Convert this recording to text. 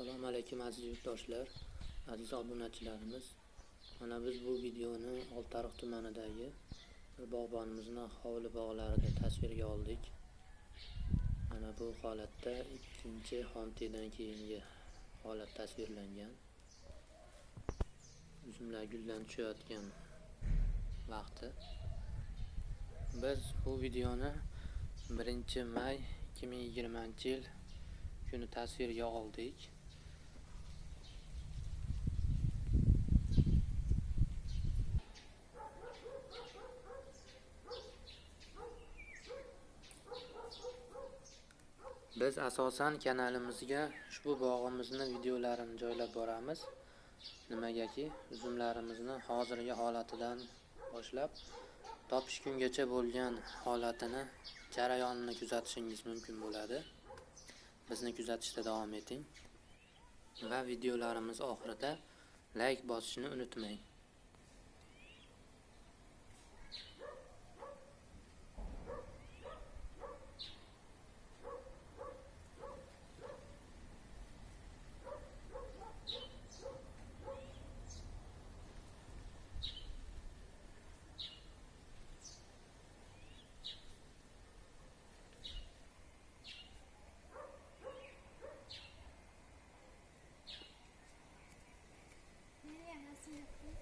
Assalomu alaykum aziz yurtdoshlar, aziz obunachilarimiz. Mana biz bu videoni Oltiariq tumanidagi bir bog'bonimizni hovli bog'larida tasvirga oldik. Mana bu holatda ikkinchi xontidan keyingi holat tasvirlangan. Uzumlar guldan tushayotgan vaqti. Biz bu videoni 1-may 2020-yil kuni tasvirga oldik. Biz asosan kanalimizga ushbu bog'imizni videolarini joylab boramiz. Nimagaki, uzumlarimizni hozirgi holatidan boshlab topish kungacha bo'lgan holatini, jarayonini kuzatishingiz mumkin bo'ladi. Bizni kuzatishda davom eting va videolarimiz oxirida like bosishni unutmang. Merci.